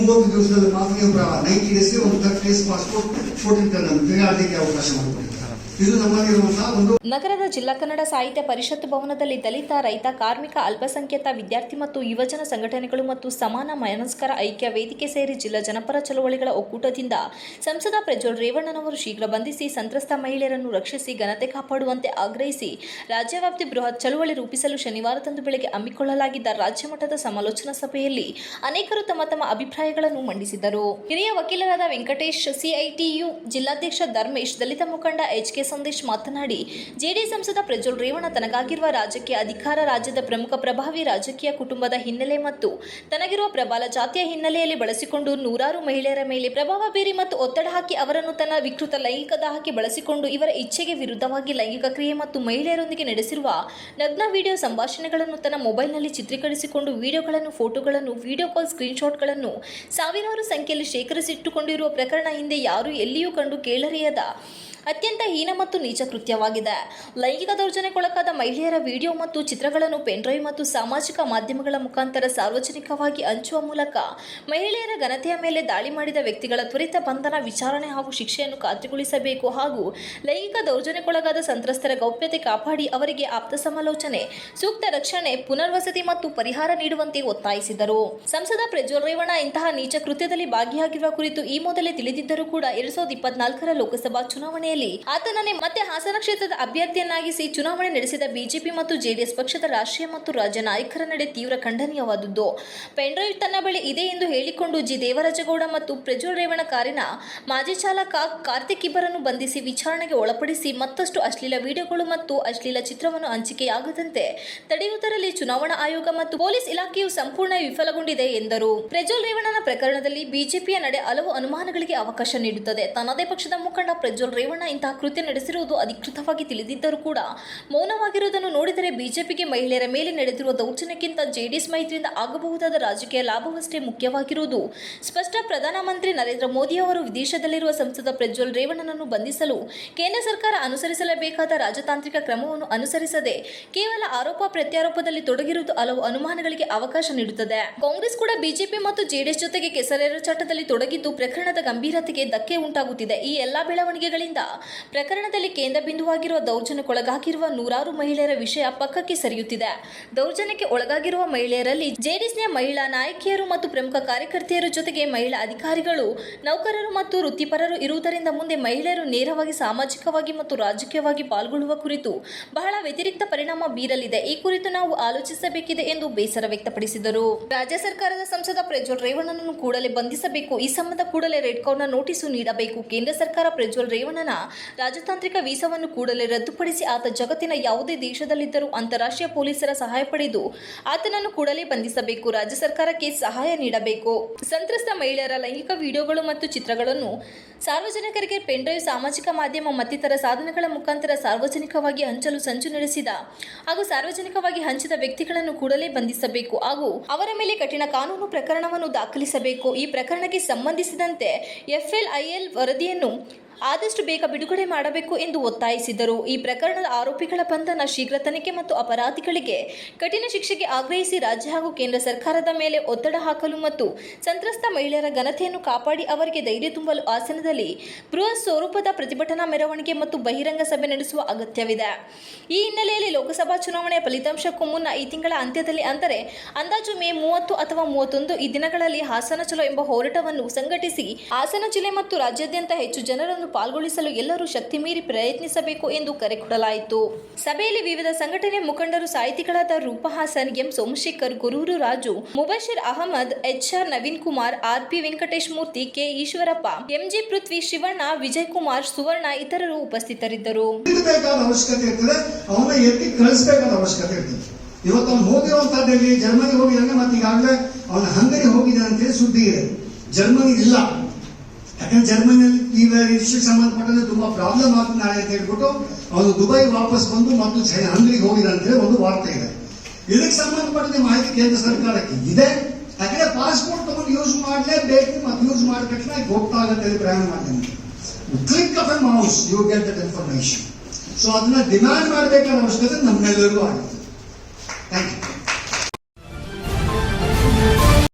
ಮೂವತ್ತು ದಿವಸದ ನೀವು ನೈಂಟಿ ಡೇಸ್ಗೆ ಒಂದು ಡೇಸ್ ಪಾಸ್ಪೋರ್ಟ್ ಫೋರ್ಟೀನ್ ಅವಕಾಶ ಮಾಡಿಕೊಟ್ಟಿದ್ದಾರೆ. ನಗರದ ಜಿಲ್ಲಾ ಕನ್ನಡ ಸಾಹಿತ್ಯ ಪರಿಷತ್ ಭವನದಲ್ಲಿ ದಲಿತ, ರೈತ, ಕಾರ್ಮಿಕ, ಅಲ್ಪಸಂಖ್ಯಾತ ವಿದ್ಯಾರ್ಥಿ ಮತ್ತು ಯುವಜನ ಸಂಘಟನೆಗಳು ಮತ್ತು ಸಮಾನ ಮನಸ್ಕರ ಐಕ್ಯ ವೇದಿಕೆ ಸೇರಿ ಜಿಲ್ಲಾ ಜನಪರ ಚಳವಳಿಗಳ ಒಕ್ಕೂಟದಿಂದ ಸಂಸದ ಪ್ರಜ್ವಲ್ ರೇವಣ್ಣನವರು ಶೀಘ್ರ ಬಂಧಿಸಿ ಸಂತ್ರಸ್ತ ಮಹಿಳೆಯರನ್ನು ರಕ್ಷಿಸಿ ಘನತೆ ಕಾಪಾಡುವಂತೆ ಆಗ್ರಹಿಸಿ ರಾಜ್ಯವ್ಯಾಪ್ತಿ ಬೃಹತ್ ಚಳವಳಿ ರೂಪಿಸಲು ಶನಿವಾರದಂದು ಬೆಳಗ್ಗೆ ಹಮ್ಮಿಕೊಳ್ಳಲಾಗಿದ್ದ ರಾಜ್ಯ ಮಟ್ಟದ ಸಮಾಲೋಚನಾ ಸಭೆಯಲ್ಲಿ ಅನೇಕರು ತಮ್ಮ ತಮ್ಮ ಅಭಿಪ್ರಾಯಗಳನ್ನು ಮಂಡಿಸಿದರು. ಹಿರಿಯ ವಕೀಲರಾದ ವೆಂಕಟೇಶ್, ಸಿಐಟಿಯು ಜಿಲ್ಲಾಧ್ಯಕ್ಷ ಧರ್ಮೇಶ್, ದಲಿತ ಮುಖಂಡ ಎಚ್ ಕೆ ಸಂದೇಶ್ ಮಾತನಾಡಿ, ಜೆಡಿಎಸ್ ಸಂಸದ ಪ್ರಜ್ವಲ್ ರೇವಣ್ಣ ತನಗಾಗಿರುವ ರಾಜಕೀಯ ಅಧಿಕಾರ ರಾಜ್ಯದ ಪ್ರಮುಖ ಪ್ರಭಾವಿ ರಾಜಕೀಯ ಕುಟುಂಬದ ಹಿನ್ನೆಲೆ ಮತ್ತು ತನಗಿರುವ ಪ್ರಬಲ ಜಾತಿಯ ಹಿನ್ನೆಲೆಯಲ್ಲಿ ಬಳಸಿಕೊಂಡು ನೂರಾರು ಮಹಿಳೆಯರ ಮೇಲೆ ಪ್ರಭಾವ ಬೀರಿ ಮತ್ತು ಒತ್ತಡ ಹಾಕಿ ಅವರನ್ನು ತನ್ನ ವಿಕೃತ ಲೈಂಗಿಕ ದಾಹಕ್ಕೆ ಬಳಸಿಕೊಂಡು ಇವರ ಇಚ್ಛೆಗೆ ವಿರುದ್ಧವಾಗಿ ಲೈಂಗಿಕ ಕ್ರಿಯೆ ಮತ್ತು ಮಹಿಳೆಯರೊಂದಿಗೆ ನಡೆಸಿರುವ ನಗ್ನ ವಿಡಿಯೋ ಸಂಭಾಷಣೆಗಳನ್ನು ತನ್ನ ಮೊಬೈಲ್ನಲ್ಲಿ ಚಿತ್ರೀಕರಿಸಿಕೊಂಡು ವಿಡಿಯೋಗಳನ್ನು, ಫೋಟೋಗಳನ್ನು, ವಿಡಿಯೋ ಕಾಲ್ ಸ್ಕ್ರೀನ್ಶಾಟ್ಗಳನ್ನು ಸಾವಿರಾರು ಸಂಖ್ಯೆಯಲ್ಲಿ ಶೇಖರಿಸಿಟ್ಟುಕೊಂಡಿರುವ ಪ್ರಕರಣ ಹಿಂದೆ ಯಾರೂ ಎಲ್ಲಿಯೂ ಕಂಡು ಕೇಳರಿಯದ. ಅತ್ಯಂತ ಹೀನ ಮತ್ತು ನೀಚ ಕೃತ್ಯವಾಗಿದೆ. ಲೈಂಗಿಕ ದೌರ್ಜನ್ಯಕ್ಕೊಳಗಾದ ಮಹಿಳೆಯರ ವಿಡಿಯೋ ಮತ್ತು ಚಿತ್ರಗಳನ್ನು ಪೆನ್ಡ್ರೈವ್ ಮತ್ತು ಸಾಮಾಜಿಕ ಮಾಧ್ಯಮಗಳ ಮುಖಾಂತರ ಸಾರ್ವಜನಿಕವಾಗಿ ಹಂಚುವ ಮೂಲಕ ಮಹಿಳೆಯರ ಘನತೆಯ ಮೇಲೆ ದಾಳಿ ಮಾಡಿದ ವ್ಯಕ್ತಿಗಳ ತ್ವರಿತ ಬಂಧನ, ವಿಚಾರಣೆ ಹಾಗೂ ಶಿಕ್ಷೆಯನ್ನು ಖಾತ್ರಿಗೊಳಿಸಬೇಕು ಹಾಗೂ ಲೈಂಗಿಕ ದೌರ್ಜನ್ಯಕ್ಕೊಳಗಾದ ಸಂತ್ರಸ್ತರ ಗೌಪ್ಯತೆ ಕಾಪಾಡಿ ಅವರಿಗೆ ಆಪ್ತ ಸಮಾಲೋಚನೆ, ಸೂಕ್ತ ರಕ್ಷಣೆ, ಪುನರ್ವಸತಿ ಮತ್ತು ಪರಿಹಾರ ನೀಡುವಂತೆ ಒತ್ತಾಯಿಸಿದರು. ಸಂಸದ ಪ್ರಜ್ವಲ್ ರೇವಣ್ಣ ಇಂತಹ ನೀಚ ಕೃತ್ಯದಲ್ಲಿ ಭಾಗಿಯಾಗಿರುವ ಕುರಿತು ಈ ಮೊದಲೇ ತಿಳಿದಿದ್ದರೂ ಕೂಡ ಎರಡ್ ಸಾವಿರದ ಇಪ್ಪತ್ನಾಲ್ಕರ ಲೋಕಸಭಾ ಚುನಾವಣೆಯಲ್ಲಿ ಆತನನ್ನೇ ಮತ್ತೆ ಹಾಸನ ಕ್ಷೇತ್ರದ ಅಭ್ಯರ್ಥಿಯನ್ನಾಗಿಸಿ ಚುನಾವಣೆ ನಡೆಸಿದ ಬಿಜೆಪಿ ಮತ್ತು ಜೆಡಿಎಸ್ ಪಕ್ಷದ ರಾಷ್ಟ್ರೀಯ ಮತ್ತು ರಾಜ್ಯ ನಾಯಕರ ನಡೆ ತೀವ್ರ ಖಂಡನೀಯವಾದುದು ಪೆಂಡ್ರೈವ್ ತನ್ನ ಬಳಿ ಇದೆ ಎಂದು ಹೇಳಿಕೊಂಡು ಜಿ. ದೇವರಾಜಗೌಡ ಮತ್ತು ಪ್ರಜ್ವಲ್ ರೇವಣ ಕಾರಿನ ಮಾಜಿ ಚಾಲಕ ಕಾರ್ತಿಕ್ ಇಬ್ಬರನ್ನು ಬಂಧಿಸಿ ವಿಚಾರಣೆಗೆ ಒಳಪಡಿಸಿ ಮತ್ತಷ್ಟು ಅಶ್ಲೀಲ ವಿಡಿಯೋಗಳು ಮತ್ತು ಅಶ್ಲೀಲ ಚಿತ್ರವನ್ನು ಹಂಚಿಕೆಯಾಗದಂತೆ ತಡೆಯುವುದರಲ್ಲಿ ಚುನಾವಣಾ ಆಯೋಗ ಮತ್ತು ಪೊಲೀಸ್ ಇಲಾಖೆಯು ಸಂಪೂರ್ಣ ವಿಫಲಗೊಂಡಿದೆ ಎಂದರು. ಪ್ರಜ್ವಲ್ ರೇವಣ್ಣನ ಪ್ರಕರಣದಲ್ಲಿ ಬಿಜೆಪಿಯ ನಡೆ ಹಲವು ಅನುಮಾನಗಳಿಗೆ ಅವಕಾಶ ನೀಡುತ್ತದೆ. ತನ್ನದೇ ಪಕ್ಷದ ಮುಖಂಡ ಪ್ರಜ್ವಲ್ ರೇವಣ್ಣ ಇಂತಹ ಕೃತ್ಯ ನಡೆಸಿರುವುದು ಅಧಿಕೃತವಾಗಿ ತಿಳಿದಿದ್ದರೂ ಕೂಡ ಮೌನವಾಗಿರುವುದನ್ನು ನೋಡಿದರೆ ಬಿಜೆಪಿಗೆ ಮಹಿಳೆಯರ ಮೇಲೆ ನಡೆದಿರುವ ದೌರ್ಜನ್ಯಕ್ಕಿಂತ ಜೆಡಿಎಸ್ ಮೈತ್ರಿಯಿಂದ ಆಗಬಹುದಾದ ರಾಜಕೀಯ ಲಾಭವಷ್ಟೇ ಮುಖ್ಯವಾಗಿರುವುದು. ಸ್ಪಷ್ಟ ಪ್ರಧಾನಮಂತ್ರಿ ನರೇಂದ್ರ ಮೋದಿ ಅವರು ವಿದೇಶದಲ್ಲಿರುವ ಸಂಸದ ಪ್ರಜ್ವಲ್ ರೇವಣ್ಣನನ್ನು ಬಂಧಿಸಲು ಕೇಂದ್ರ ಸರ್ಕಾರ ಅನುಸರಿಸಲೇಬೇಕಾದ ರಾಜತಾಂತ್ರಿಕ ಕ್ರಮವನ್ನು ಅನುಸರಿಸದೆ ಕೇವಲ ಆರೋಪ ಪ್ರತ್ಯಾರೋಪದಲ್ಲಿ ತೊಡಗಿರುವುದು ಹಲವು ಅನುಮಾನಗಳಿಗೆ ಅವಕಾಶ ನೀಡುತ್ತದೆ. ಕಾಂಗ್ರೆಸ್ ಕೂಡ ಬಿಜೆಪಿ ಮತ್ತು ಜೆಡಿಎಸ್ ಜೊತೆಗೆ ಕೆಸರೆರಚಾಟದಲ್ಲಿ ತೊಡಗಿದ್ದು ಪ್ರಕರಣದ ಗಂಭೀರತೆಗೆ ಧಕ್ಕೆ ಉಂಟಾಗುತ್ತಿದೆ. ಈ ಎಲ್ಲಾ ಬೆಳವಣಿಗೆಗಳಿಂದ ಪ್ರಕರಣದಲ್ಲಿ ಕೇಂದ್ರ ಬಿಂದುವಾಗಿರುವ ದೌರ್ಜನ್ಯಕ್ಕೊಳಗಾಗಿರುವ ನೂರಾರು ಮಹಿಳೆಯರ ವಿಷಯ ಪಕ್ಕಕ್ಕೆ ಸರಿಯುತ್ತಿದೆ. ದೌರ್ಜನ್ಯಕ್ಕೆ ಒಳಗಾಗಿರುವ ಮಹಿಳೆಯರಲ್ಲಿ ಜೆಡಿಎಸ್ನ ಮಹಿಳಾ ನಾಯಕಿಯರು ಮತ್ತು ಪ್ರಮುಖ ಕಾರ್ಯಕರ್ತೆಯರ ಜೊತೆಗೆ ಮಹಿಳಾ ಅಧಿಕಾರಿಗಳು, ನೌಕರರು ಮತ್ತು ವೃತ್ತಿಪರರು ಇರುವುದರಿಂದ ಮುಂದೆ ಮಹಿಳೆಯರು ನೇರವಾಗಿ ಸಾಮಾಜಿಕವಾಗಿ ಮತ್ತು ರಾಜಕೀಯವಾಗಿ ಪಾಲ್ಗೊಳ್ಳುವ ಕುರಿತು ಬಹಳ ವ್ಯತಿರಿಕ್ತ ಪರಿಣಾಮ ಬೀರಲಿದೆ. ಈ ಕುರಿತು ನಾವು ಆಲೋಚಿಸಬೇಕಿದೆ ಎಂದು ಬೇಸರ ವ್ಯಕ್ತಪಡಿಸಿದರು. ರಾಜ್ಯ ಸರ್ಕಾರದ ಸಂಸದ ಪ್ರಜ್ವಲ್ ರೇವಣ್ಣನನ್ನು ಕೂಡಲೇ ಬಂಧಿಸಬೇಕು. ಈ ಸಂಬಂಧ ಕೂಡಲೇ ರೆಡ್ ಕಾರ್ನರ್ ನೋಟಿಸು ನೀಡಬೇಕು. ಕೇಂದ್ರ ಸರ್ಕಾರ ಪ್ರಜ್ವಲ್ ರೇವಣ್ಣನ ರಾಜತಾಂತ್ರಿಕ ವೀಸಾವನ್ನು ಕೂಡಲೇ ರದ್ದುಪಡಿಸಿ ಆತ ಜಗತ್ತಿನ ಯಾವುದೇ ದೇಶದಲ್ಲಿದ್ದರೂ ಅಂತಾರಾಷ್ಟ್ರೀಯ ಪೊಲೀಸರ ಸಹಾಯ ಪಡೆದು ಆತನನ್ನು ಕೂಡಲೇ ಬಂಧಿಸಬೇಕು. ರಾಜ್ಯ ಸರ್ಕಾರಕ್ಕೆ ಸಹಾಯ ನೀಡಬೇಕು. ಸಂತ್ರಸ್ತ ಮಹಿಳೆಯರ ಲೈಂಗಿಕ ವಿಡಿಯೋಗಳು ಮತ್ತು ಚಿತ್ರಗಳನ್ನು ಸಾರ್ವಜನಿಕರಿಗೆ ಪೆನ್ಡ್ರೈವ್, ಸಾಮಾಜಿಕ ಮಾಧ್ಯಮ ಮತ್ತಿತರ ಸಾಧನಗಳ ಮುಖಾಂತರ ಸಾರ್ವಜನಿಕವಾಗಿ ಹಂಚಲು ಸಂಚು ನಡೆಸಿದ ಹಾಗೂ ಸಾರ್ವಜನಿಕವಾಗಿ ಹಂಚಿದ ವ್ಯಕ್ತಿಗಳನ್ನು ಕೂಡಲೇ ಬಂಧಿಸಬೇಕು. ಹಾಗೂ ಅವರ ಮೇಲೆ ಕಠಿಣ ಕಾನೂನು ಪ್ರಕರಣವನ್ನು ದಾಖಲಿಸಬೇಕು ಈ ಪ್ರಕರಣಕ್ಕೆ ಸಂಬಂಧಿಸಿದಂತೆ ಎಫ್ಎಲ್ಐಎಲ್ ವರದಿಯನ್ನು ಆದಷ್ಟು ಬೇಗ ಬಿಡುಗಡೆ ಮಾಡಬೇಕು ಎಂದು ಒತ್ತಾಯಿಸಿದರು. ಈ ಪ್ರಕರಣದ ಆರೋಪಿಗಳ ಬಂಧನ ಶೀಘ್ರ ತನಿಖೆ ಮತ್ತು ಅಪರಾಧಿಗಳಿಗೆ ಕಠಿಣ ಶಿಕ್ಷೆಗೆ ಆಗ್ರಹಿಸಿ ರಾಜ್ಯ ಹಾಗೂ ಕೇಂದ್ರ ಸರ್ಕಾರದ ಮೇಲೆ ಒತ್ತಡ ಹಾಕಲು ಮತ್ತು ಸಂತ್ರಸ್ತ ಮಹಿಳೆಯರ ಘನತೆಯನ್ನು ಕಾಪಾಡಿ ಅವರಿಗೆ ಧೈರ್ಯ ತುಂಬಲು ಹಾಸನದಲ್ಲಿ ಬೃಹತ್ ಸ್ವರೂಪದ ಪ್ರತಿಭಟನಾ ಮೆರವಣಿಗೆ ಮತ್ತು ಬಹಿರಂಗ ಸಭೆ ನಡೆಸುವ ಅಗತ್ಯವಿದೆ. ಈ ಹಿನ್ನೆಲೆಯಲ್ಲಿ ಲೋಕಸಭಾ ಚುನಾವಣೆಯ ಫಲಿತಾಂಶಕ್ಕೂ ಮುನ್ನ ಈ ತಿಂಗಳ ಅಂತ್ಯದಲ್ಲಿ ಅಂದರೆ ಅಂದಾಜು ಮೇ ಮೂವತ್ತು ಅಥವಾ ಮೂವತ್ತೊಂದು ಈ ದಿನಗಳಲ್ಲಿ ಹಾಸನ ಚಲೋ ಎಂಬ ಹೋರಾಟವನ್ನು ಸಂಘಟಿಸಿ ಹಾಸನ ಜಿಲ್ಲೆ ಮತ್ತು ರಾಜ್ಯಾದ್ಯಂತ ಹೆಚ್ಚು ಜನರನ್ನು ಪಾಲ್ಗೊಳಿಸಲು ಎಲ್ಲರೂ ಶಕ್ತಿ ಮೀರಿ ಪ್ರಯತ್ನಿಸಬೇಕು ಎಂದು ಕರೆ ಕೊಡಲಾಯಿತು. ಸಭೆಯಲ್ಲಿ ವಿವಿಧ ಸಂಘಟನೆ ಮುಖಂಡರು, ಸಾಹಿತಿಗಳಾದ Roopa Hassan M Somashekar, Gururu Raju, Mubashir Ahmed, HR Naveen Kumar R P Venkatesh Murthy, K Eshwarappa, MG Prithvi Shivanna, Vijay Kumar, Suvarna ಇತರರು ಉಪಸ್ಥಿತರಿದ್ದರು. ಇವತ್ತು ಅವ್ನು ಹೋಗಿರುವಂತಹದ್ದಲ್ಲಿ ಜರ್ಮನಿ ಹೋಗಿದ್ದಾನೆ ಮತ್ತೆ ಈಗಾಗಲೇ ಅವನ ಹಂಗರಿ ಹೋಗಿದ್ದಾನೆ ಅಂತೇಳಿ ಸುದ್ದಿ ಇದೆ. ಜರ್ಮನಿ ಇಲ್ಲ. ಯಾಕಂದ್ರೆ ಜರ್ಮನಿಯಲ್ಲಿ ಈಗ ಇನ್ಸ್ಟಿಟ್ಯೂಟ್ ಸಂಬಂಧಪಟ್ಟಂತೆ ತುಂಬಾ ಪ್ರಾಬ್ಲಮ್ ಆಗ್ತದೆ ನಾಳೆ ಅಂತ ಹೇಳ್ಬಿಟ್ಟು ಅವನು ದುಬೈ ವಾಪಸ್ ಬಂದು ಮತ್ತು ಜೈ- ಹೋಗಿದೆ ಅಂತ ಹೇಳಿ ಒಂದು ವಾರ್ತೆ ಇದೆ. ಇದಕ್ಕೆ ಸಂಬಂಧಪಟ್ಟಂತೆ ಮಾಹಿತಿ ಕೇಂದ್ರ ಸರ್ಕಾರಕ್ಕೆ ಇದೆ. ಯಾಕಂದ್ರೆ ಪಾಸ್ಪೋರ್ಟ್ ತಗೊಂಡು ಯೂಸ್ ಮಾಡಲೇಬೇಕು ಮತ್ತು ಯೂಸ್ ಮಾಡಿದ ತಕ್ಷಣ ಆಗುತ್ತೆ ಪ್ರಯಾಣ ಮಾಡ್ತೀನಿ. Click of a mouse you get that information so ಅದನ್ನ ಡಿಮ್ಯಾಂಡ್ ಮಾಡಬೇಕಾದ ಅವಶ್ಯಕತೆ ನಮ್ಮೆಲ್ಲರಿಗೂ ಆಗುತ್ತೆ ಥ್ಯಾಂಕ್ ಯು